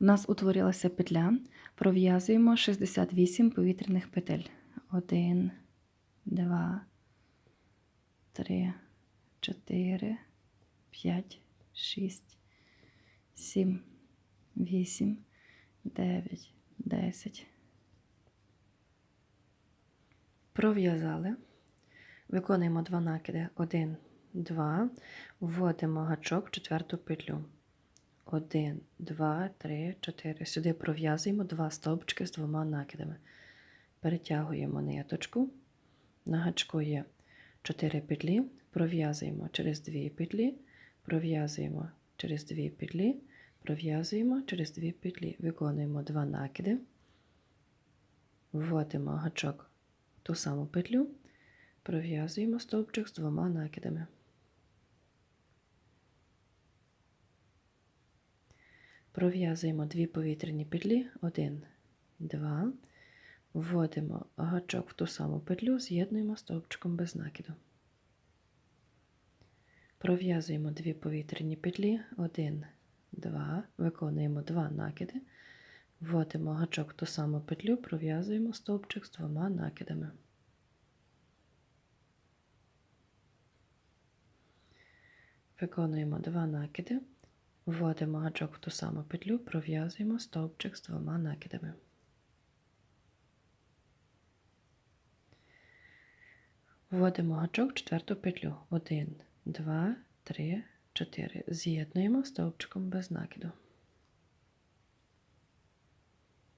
У нас утворилася петля. Пров'язуємо 68 повітряних петель. 1, 2, 3, 4, 5, 6, 7, 8, 9, 10. Пров'язали. Виконуємо два накиди. 1, 2. Вводимо гачок в четверту петлю. 1, 2, 3, 4. Сюди пров'язуємо два стовпчики з двома накидами. Перетягуємо ниточку. На гачку є 4 петлі. Пров'язуємо через 2 петлі. Пров'язуємо через 2 петлі. Пров'язуємо через 2 петлі. Виконуємо два накиди. Вводимо гачок в ту саму петлю. Пров'язуємо стовпчик з двома накидами. Пров'язуємо дві повітряні петлі, 1, 2. Вводимо гачок в ту саму петлю, з'єднуємо стовпчиком без накиду. Пров'язуємо дві повітряні петлі, 1, 2. Виконуємо два накиди. Вводимо гачок в ту саму петлю, пров'язуємо стовпчик з двома накидами. Виконуємо два накиди. Вводимо гачок в ту саму петлю, пров'язуємо стовпчик з двома накидами. Вводимо гачок в четверту петлю. 1, 2, 3, 4. З'єднуємо стовпчиком без накиду.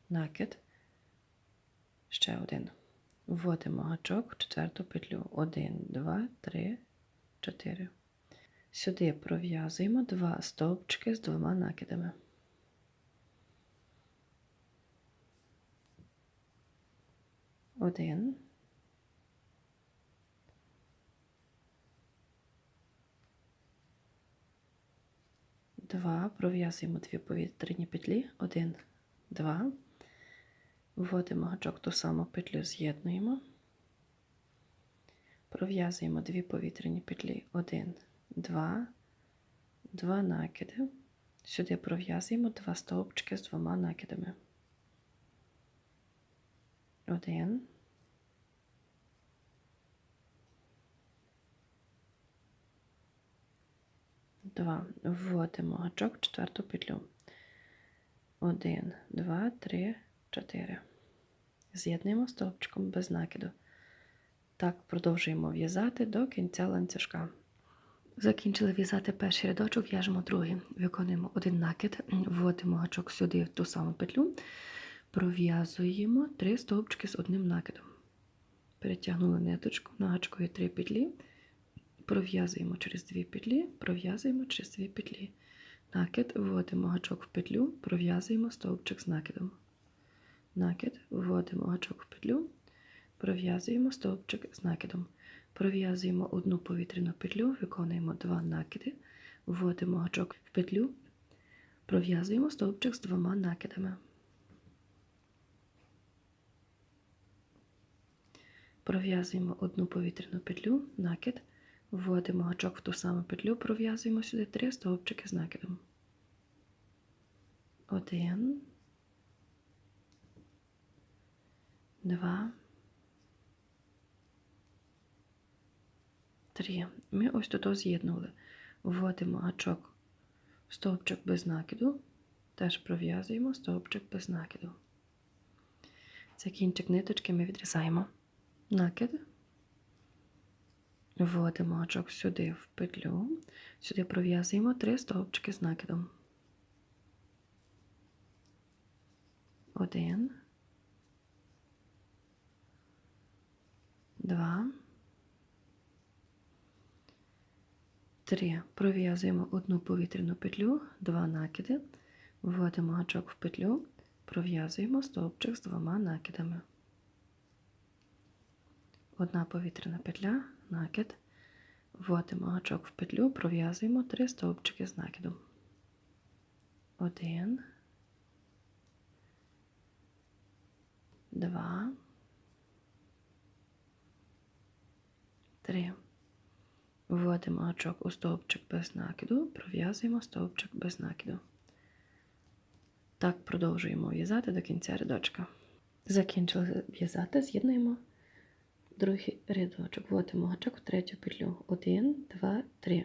Накид. Ще один. Вводимо гачок в четверту петлю. 1, 2, 3, 4. Сюди пров'язуємо два стовпчики з двома накидами. Один. Два. Пров'язуємо дві повітряні петлі. Один, два. Вводимо гачок ту саму петлю, з'єднуємо. Пров'язуємо дві повітряні петлі. Один, два, два накиди. Сюди пров'язуємо два стовпчики з двома накидами. Один. Два. Вводимо гачок четверту петлю. Один, два, три, чотири. З'єднуємо стовпчиком без накиду. Так продовжуємо в'язати до кінця ланцюжка. Закінчили в'язати перший рядочок, в'яжемо другий. Виконуємо один накид, вводимо гачок сюди в ту саму петлю, пров'язуємо три стовпчики з одним накидом. Перетягнули ниточку, на гачку є три петлі, пров'язуємо через дві петлі, пров'язуємо через дві петлі. Накид, вводимо гачок в петлю, пров'язуємо стовпчик з накидом. Накид, вводимо гачок в петлю, пров'язуємо стовпчик з накидом. Пров'язуємо одну повітряну петлю, виконуємо два накиди, вводимо гачок в петлю, пров'язуємо стовпчик з двома накидами. Пров'язуємо одну повітряну петлю, накид, вводимо гачок в ту саму петлю, пров'язуємо сюди три стовпчики з накидом. Один, два. Три. Ми ось тут з'єднули. Вводимо гачок стовпчик без накиду, теж пров'язуємо стовпчик без накиду. Це кінчик ниточки ми відрізаємо. Накид. Вводимо гачок сюди в петлю, сюди пров'язуємо три стовпчики з накидом. Один. Два. Три. Пров'язуємо одну повітряну петлю, два накиди, вводимо гачок в петлю, пров'язуємо стовпчик з двома накидами. Одна повітряна петля, накид, вводимо гачок в петлю, пров'язуємо три стовпчики з накидом. Один, два, три. Вводимо гачок у стовпчик без накиду, пров'язуємо стовпчик без накиду. Так продовжуємо в'язати до кінця рядочка. Закінчили в'язати, з'єднуємо другий рядочок. Вводимо гачок в третю петлю. Один, два, три.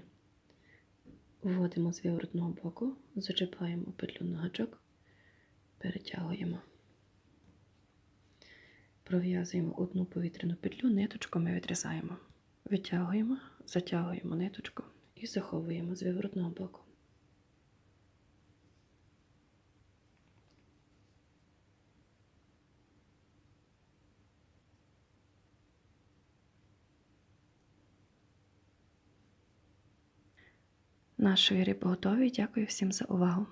Вводимо з виворотного боку, зачіпаємо петлю на гачок, перетягуємо. Пров'язуємо одну повітряну петлю, ниточку ми відрізаємо. Витягуємо, затягуємо ниточку і заховуємо з виворотного боку. Наш виріб готовий. Дякую всім за увагу.